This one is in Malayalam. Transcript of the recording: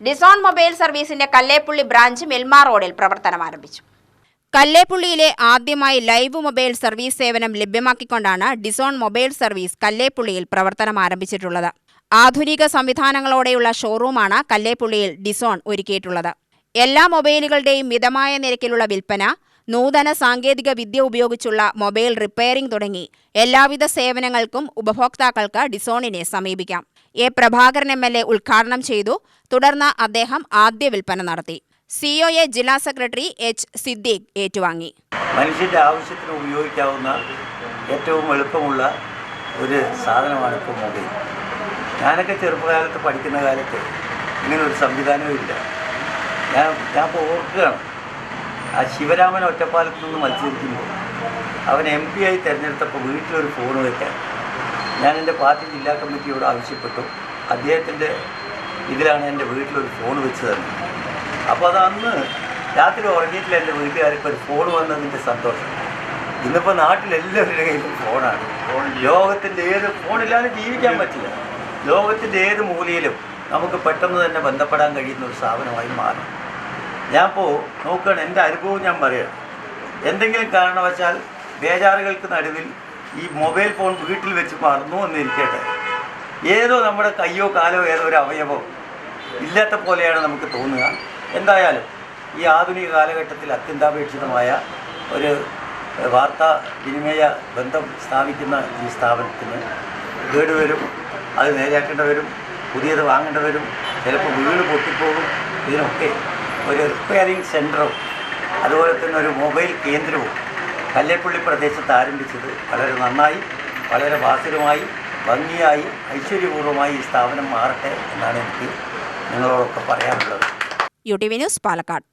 ഡിസോൺ മൊബൈൽ സർവീസിന്റെ കല്ലേപ്പുള്ളി ബ്രാഞ്ച് മിൽമ റോഡിൽ പ്രവർത്തനം ആരംഭിച്ചു. കല്ലേപ്പുള്ളിയിലെ ആദ്യമായി ലൈവ് മൊബൈൽ സർവീസ് സേവനം ലഭ്യമാക്കിക്കൊണ്ടാണ് ഡിസോൺ മൊബൈൽ സർവീസ് കല്ലേപ്പുള്ളിയിൽ പ്രവർത്തനം ആരംഭിച്ചിട്ടുള്ളത്. ആധുനിക സംവിധാനങ്ങളോടെയുള്ള ഷോറൂമാണ് കല്ലേപ്പുള്ളിയിൽ ഡിസോൺ ഒരുക്കിയിട്ടുള്ളത്. എല്ലാ മൊബൈലുകളുടെയും മിതമായ നിരക്കിലുള്ള വിൽപ്പന നൂതന സാങ്കേതിക വിദ്യ ഉപയോഗിച്ചുള്ള മൊബൈൽ റിപ്പയറിംഗ് തുടങ്ങി. എല്ലാവിധ സേവനങ്ങൾക്കും ഉപഭോക്താക്കൾക്ക് ഡിസോണിനെ സമീപിക്കാം. A Prabhakaran M L A ഉദ്ഘാടനം ചെയ്തു. തുടർന്ന് അദ്ദേഹം ആദ്യ വിൽപ്പന നടത്തി. സിഒഎ ജില്ലാ സെക്രട്ടറി എച്ച് സിദ്ദീഖ് ഏറ്റുവാങ്ങി. മനുഷ്യന്റെ ആവശ്യത്തിന് ഉപയോഗിക്കാവുന്ന ഏറ്റവും എളുപ്പമുള്ള ഒരു സാധനമാണ് ഇപ്പോൾ മൊബൈൽ. ഞാനൊക്കെ ചെറുപ്പകാലത്ത് പഠിക്കുന്ന കാലത്ത് ഇങ്ങനെ ഒരു സംവിധാനവും ഇല്ല. ഞാൻ ഞാൻ ഓർക്കുകയാണ്. ആ ശിവരാമൻ ഒറ്റപ്പാലത്ത് നിന്ന് മത്സരിക്കുമ്പോൾ അവൻ എം പി ആയി തിരഞ്ഞെടുത്തപ്പോൾ വീട്ടിലൊരു ഫോൺ വയ്ക്കാൻ ഞാൻ എന്റെ പാർട്ടി ജില്ലാ കമ്മിറ്റിയോട് ആവശ്യപ്പെട്ടു. അദ്ദേഹത്തിന്റെ ഇതിലാണ് എന്റെ വീട്ടിലൊരു ഫോൺ വെച്ച് തന്നത് അപ്പോൾ അത് അന്ന് രാത്രി ഉറങ്ങിയിട്ടില്ല എന്റെ വീട്ടുകാർക്ക് ഒരു ഫോൺ വന്നതിന്റെ സന്തോഷം. ഇന്നിപ്പോൾ നാട്ടിലെല്ലാവരുടെ കയ്യിലും ഫോണാണ് ലോകത്തിന്റെ ഏത് ഫോണില്ലാതെ ജീവിക്കാൻ പറ്റില്ല. ലോകത്തിന്റെ ഏത് മൂലയിലും നമുക്ക് പെട്ടെന്ന് തന്നെ ബന്ധപ്പെടാൻ കഴിയുന്ന ഒരു സ്ഥാപനമായി മാറും. ഞാനിപ്പോൾ നോക്കുകയാണ് എന്റെ അനുഭവം ഞാൻ പറയാം. എന്തെങ്കിലും കാരണവശാൽ ബേജാറുകൾക്ക് നടുവിൽ ഈ മൊബൈൽ ഫോൺ വീട്ടിൽ വെച്ച് മറന്നു എന്നിരിക്കട്ടെ. ഏതോ നമ്മുടെ കയ്യോ കാലോ ഏതോ ഒരു അവയവോ ഇല്ലാത്ത പോലെയാണ് നമുക്ക് തോന്നുക. എന്തായാലും ഈ ആധുനിക കാലഘട്ടത്തിൽ അത്യന്താപേക്ഷിതമായ ഒരു വാർത്താ വിനിമയ ബന്ധം സ്ഥാപിക്കുന്ന ഈ സ്ഥാപനത്തിന് കേടുവരും അത് നേരാക്കേണ്ടവരും പുതിയത് വാങ്ങേണ്ടവരും ചിലപ്പോൾ വീട് പൊട്ടിപ്പോകും ഇതിനൊക്കെ ഒരു റിപ്പയറിംഗ് സെന്ററും അതുപോലെ തന്നെ ഒരു മൊബൈൽ കേന്ദ്രവും കല്ലേപ്പള്ളി പ്രദേശത്ത് ആരംഭിച്ചത് വളരെ നന്നായി വളരെ വാസരമായി ഭംഗിയായി ഐശ്വര്യപൂർവമായി ഈ സ്ഥാപനം മാറട്ടെ എന്നാണ് എനിക്ക് നിങ്ങളോടൊക്കെ പറയാനുള്ളത്. U T V news Palakkad.